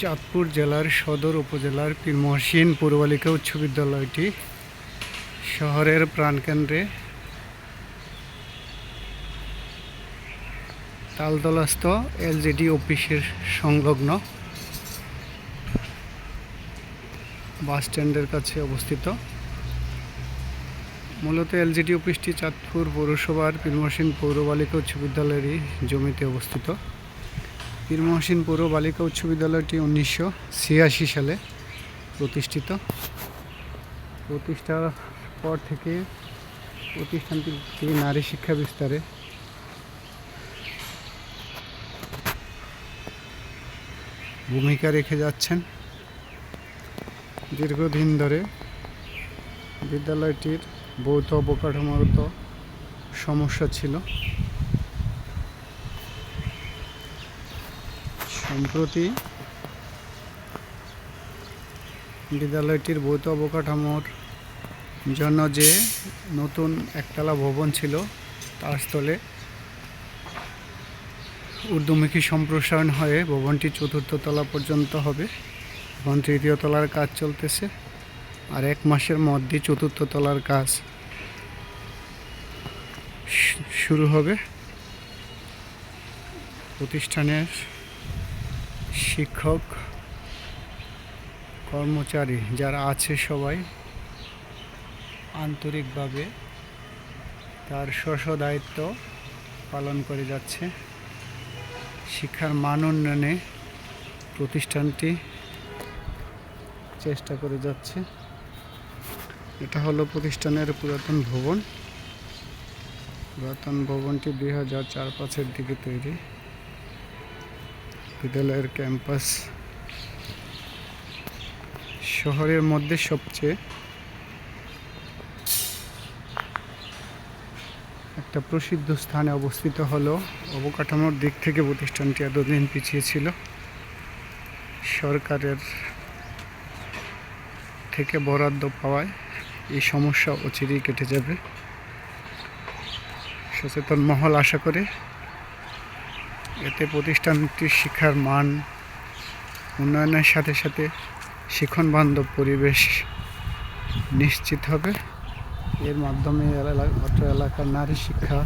চাঁদপুর জেলার সদর উপজেলার পীরমহসিন পৌরবালিকা উচ্চ বিদ্যালয়টি শহরের প্রাণকেন্দ্রে। তালতলাস্থ এলজিডি অফিসের সংলগ্ন বাস স্ট্যান্ডের কাছে অবস্থিত। মূলত এলজিডি অফিসটি চাঁদপুর পৌরসভার পীরমহসিন পৌরবালিকা উচ্চ বিদ্যালয়েরই জমিতে অবস্থিত। পীরমহসিন পৌর বালিকা উচ্চ বিদ্যালয়টি উনিশশো ছিয়াশি সালে প্রতিষ্ঠিত। প্রতিষ্ঠার পর থেকে প্রতিষ্ঠানটি নারী শিক্ষা বিস্তারে ভূমিকা রেখে যাচ্ছেন। দীর্ঘদিন ধরে বিদ্যালয়টির বৌদ্ধ অবকাঠামোগত সমস্যা ছিল। সম্প্রতি বিদ্যালয়টির ভৌত অবকাঠামোর জন্য যে নতুন একতলা ভবন ছিল, তার স্থলে ঊর্ধ্বমুখী সম্প্রসারণ হয়ে ভবনটি চতুর্থ তলা পর্যন্ত হবে। এবং তৃতীয় তলার কাজ চলতেছে আর এক মাসের মধ্যে চতুর্থ তলার কাজ শুরু হবে। প্রতিষ্ঠানের শিক্ষক, কর্মচারী যারা আছে সবাই আন্তরিকভাবে তার স্ব দায়িত্ব পালন করে যাচ্ছে। শিক্ষার মান উন্নয়নে প্রতিষ্ঠানটি চেষ্টা করে যাচ্ছে। এটা হলো প্রতিষ্ঠানের পুরাতন ভবন। পুরাতন ভবনটি দুই হাজার চার পাঁচের দিকে তৈরি। বিদ্যালয়ের ক্যাম্পাস শহরের মধ্যে সবচেয়ে। একটা প্রসিদ্ধ স্থানে অবস্থিত হলো। অবকাঠামোর দিক থেকে প্রতিষ্ঠানটি এতদিন পিছিয়ে ছিল। সরকারের থেকে বরাদ্দ পাওয়ায় এই সমস্যা অচিরেই কেটে যাবে। সচেতন মহল আশা করে এতে প্রতিষ্ঠানটির শিক্ষার মান উন্নয়নের সাথে সাথে শিক্ষণ বান্ধব পরিবেশ নিশ্চিত হবে। এর মাধ্যমে অত্র এলাকার নারী শিক্ষা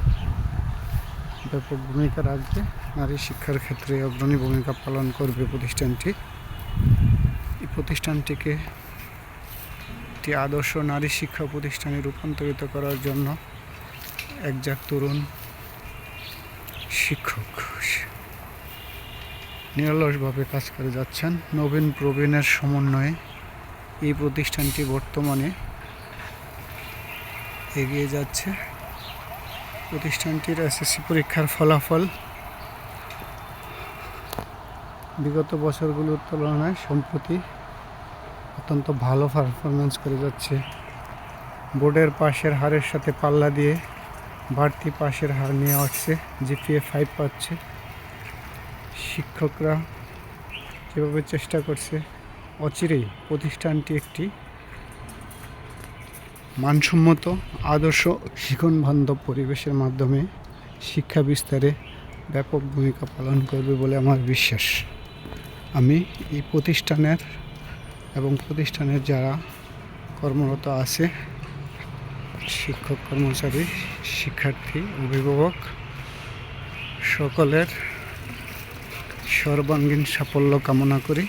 ব্যাপক ভূমিকা রাখবে। নারী শিক্ষার ক্ষেত্রে অগ্রণী ভূমিকা পালন করবে প্রতিষ্ঠানটি। এই প্রতিষ্ঠানটিকে একটি আদর্শ নারী শিক্ষা প্রতিষ্ঠানে রূপান্তরিত করার জন্য একজাক তরুণ শিক্ষক নিরলসভাবে কাজ করে যাচ্ছেন নবীন প্রবীণের সমন্বয়ে। এই প্রতিষ্ঠানটি বর্তমানে এগিয়ে যাচ্ছে। প্রতিষ্ঠানটির এসএসসি পরীক্ষার ফলাফল বিগত বছরগুলোর তুলনায় সম্প্রতি অত্যন্ত ভালো পারফরমেন্স করে যাচ্ছে। বোর্ডের পাশের হারের সাথে পাল্লা দিয়ে বাড়তি পাশের হার নিয়ে আসছে, জিপিএ ফাইভ পাচ্ছে। শিক্ষকরা যেভাবে চেষ্টা করছে, অচিরেই প্রতিষ্ঠানটি একটি মানসম্মত, আদর্শ শিক্ষণ বান্ধব পরিবেশের মাধ্যমে শিক্ষা বিস্তারে ব্যাপক ভূমিকা পালন করবে বলে আমার বিশ্বাস। আমি এই প্রতিষ্ঠানের এবং প্রতিষ্ঠানের যারা কর্মরত আছে শিক্ষক কর্মচারী শিক্ষার্থী অভিভাবক সকলের সর্বাঙ্গীন সাফল্য কামনা করি।